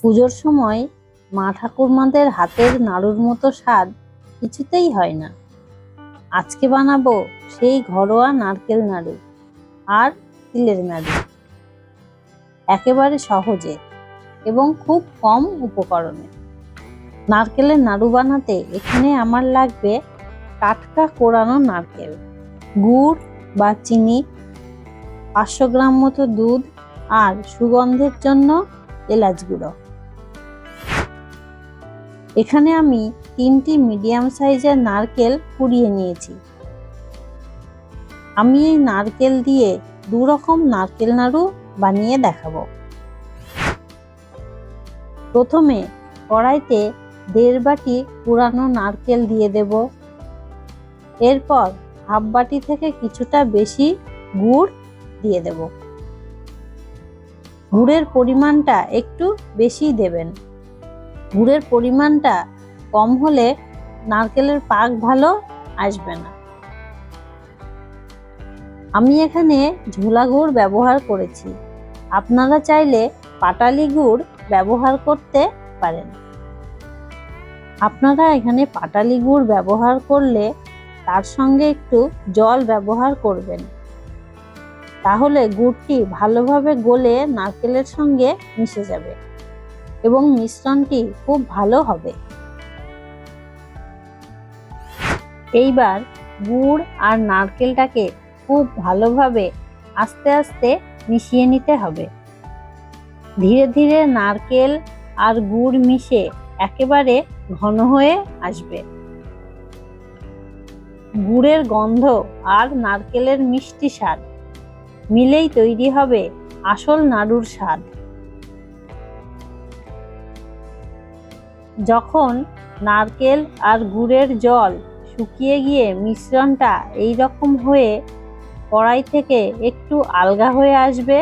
পুজোর সময় মা ঠাকুরমাদের হাতের নাড়ুর মতো স্বাদ কিছুতেই হয় না। আজকে বানাবো সেই ঘরোয়া নারকেল নাড়ু আর তিলের নাড়ু। একেবারে সহজে এবং খুব কম উপকরণে। নারকেলের নাড়ু বানাতে এখানে আমার লাগবে টাটকা কোরানো নারকেল, গুড় বা চিনি, পাঁচশো গ্রাম মতো দুধ আর সুগন্ধের জন্য এলাচ গুঁড়ো। এখানে আমি তিনটি মিডিয়াম সাইজের নারকেল কুড়িয়ে নিয়েছি। আমি এই নারকেল দিয়ে দু রকম নারকেল নাড়ু বানিয়ে দেখাবো। প্রথমে কড়াইতে দেড় বাটি পুরানো নারকেল দিয়ে দেব। এরপর হাফ বাটি থেকে কিছুটা বেশি গুড় দিয়ে দেব। গুড়ের পরিমাণটা একটু বেশি দেবেন। গুড়ের পরিমাণটা কম হলে নারকেলের পাক ভালো আসবে না। আমি এখানে ঝোলা গুড় ব্যবহার করেছি। আপনারা চাইলে পাটালি গুড় ব্যবহার করতে পারেন। আপনারা এখানে পাটালি গুড় ব্যবহার করলে তার সঙ্গে একটু জল ব্যবহার করবেন। তাহলে গুড়টি ভালোভাবে গলে নারকেলের সঙ্গে মিশে যাবে। এবং মিশ্রণটি খুব ভালো হবে। এইবার গুড় আর নারকেলটাকে খুব ভালোভাবে আস্তে আস্তে মিশিয়ে নিতে হবে। ধীরে ধীরে নারকেল আর গুড় মিশে একেবারে ঘন হয়ে আসবে। গুড়ের গন্ধ আর নারকেলের মিষ্টি স্বাদ মিলেই তৈরি হবে আসল নাড়ুর স্বাদ। যখন নারকেল আর গুড়ের জল শুকিয়ে গিয়ে মিশ্রণটা এই রকম হয়ে কড়াই থেকে একটু আলগা হয়ে আসবে,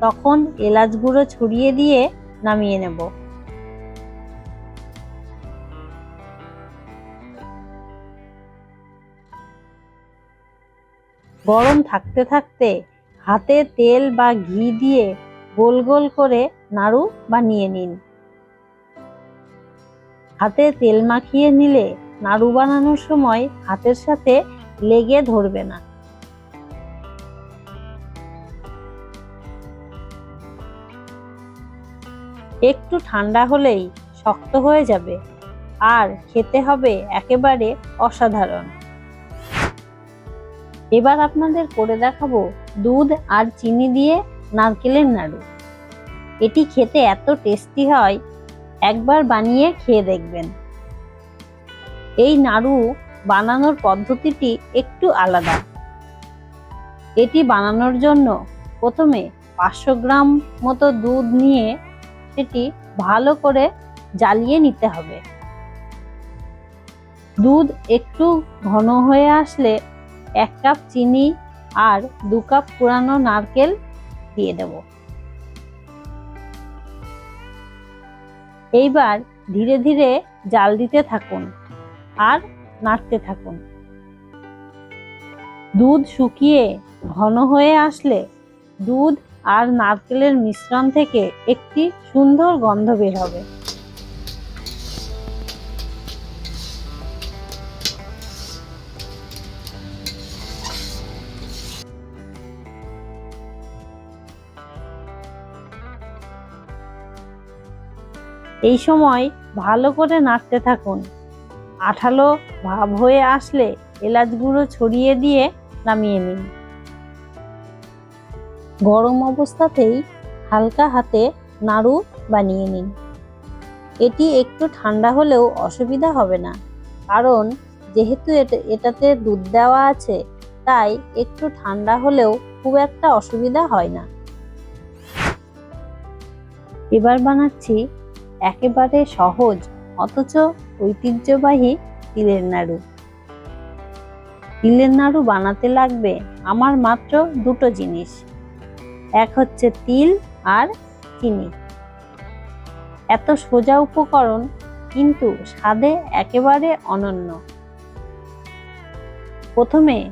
তখন এলাচ গুঁড়ো ছড়িয়ে দিয়ে নামিয়ে নেব। গরম থাকতে থাকতে হাতে তেল বা ঘি দিয়ে গোল গোল করে নাড়ু বানিয়ে নিন। হাতে তেল মাখিয়ে নিলে নাড়ু বানানোর সময় হাতের সাথে লেগে ধরবে না। একটু ঠান্ডা হলেই শক্ত হয়ে যাবে আর খেতে হবে একেবারে অসাধারণ। এবার আপনাদের করে দেখাবো দুধ আর চিনি দিয়ে নারকেলের নাড়ু। এটি খেতে এত টেস্টি হয় একবার বানিয়ে খেয়ে দেখবেন। এই নাড়ু বানানোর পদ্ধতিটি একটু আলাদা। এটি বানানোর জন্য প্রথমে পাঁচশো গ্রাম মতো দুধ নিয়ে সেটি ভালো করে জ্বালিয়ে নিতে হবে। দুধ একটু ঘন হয়ে আসলে এক কাপ চিনি আর দু কাপ পুরানো নারকেল দিয়ে দেব। এইবার ধীরে ধীরে জাল দিতে থাকুন আর নাড়তে থাকুন। দুধ শুকিয়ে ঘন হয়ে আসলে দুধ আর নারকেলের মিশ্রণ থেকে একটি সুন্দর গন্ধ বের হবে। এই সময় ভালো করে নাড়তে থাকুন। আঠালো ভাব হয়ে আসলে এলাচ গুঁড়ো ছড়িয়ে দিয়ে নামিয়ে নিন। গরম অবস্থাতেই হালকা হাতে নাড়ু বানিয়ে নিন। এটি একটু ঠান্ডা হলেও অসুবিধা হবে না, কারণ যেহেতু এটা- এটাতে দুধ দেওয়া আছে, তাই একটু ঠান্ডা হলেও খুব একটা অসুবিধা হয় না। এবার বানাচ্ছি একেবারে সহজ, অথচ ঐতিহ্যবাহী তিলের নাড়ু। তিলের নাড়ু বানাতে লাগবে আমার মাত্র দুটো জিনিস। এক হচ্ছে তিল আর চিনি। এত সোজা উপকরণ, কিন্তু স্বাদে একেবারে অনন্য। প্রথমে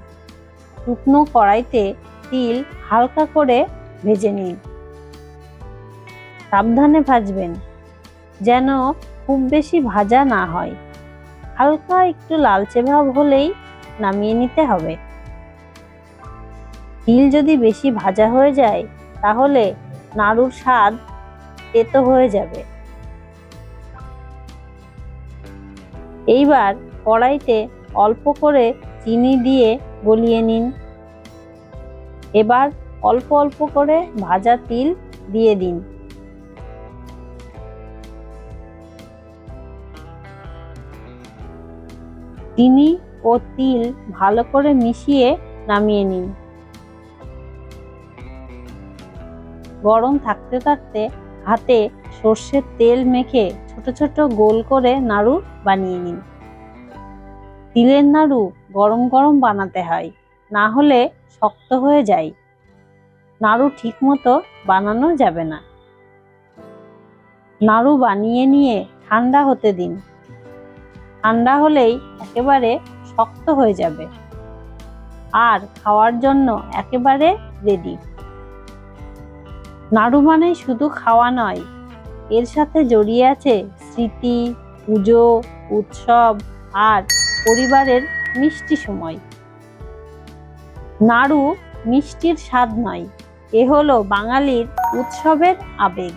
শুকনো কড়াইতে তিল হালকা করে ভেজে নিন। সাবধানে ভাজবেন। যেন খুব বেশি ভাজা না হয়। হালকা একটু লালচে ভাব হলেই নামিয়ে নিতে হবে। তিল যদি বেশি ভাজা হয়ে যায়, তাহলে নাড়ুর স্বাদ তেতো হয়ে যাবে। এইবার কড়াইতে অল্প করে চিনি দিয়ে গলিয়ে নিন। এবার অল্প অল্প করে ভাজা তিল দিয়ে দিন। চিনি ও তিল ভালো করে মিশিয়ে নামিয়ে নিন। গরম থাকতে থাকতে হাতে সর্ষের তেল মেখে ছোট ছোট গোল করে নাড়ু বানিয়ে নিন। তিলের নাড়ু গরম গরম বানাতে হয়, না হলে শক্ত হয়ে যায়। নাড়ু ঠিকমতো বানানো যাবে না। নাড়ু বানিয়ে নিয়ে ঠান্ডা হতে দিন। ঠান্ডা হলেই একেবারে শক্ত হয়ে যাবে। আর খাওয়ার জন্য একেবারে রেডি নাড়ু মানে শুধু খাওয়া নয়, এর সাথে জড়িয়ে আছে স্মৃতি, পুজো, উৎসব আর পরিবারের মিষ্টি সময়। নাড়ু মিষ্টির স্বাদ নয়, এ হলো বাঙালির উৎসবের আবেগ।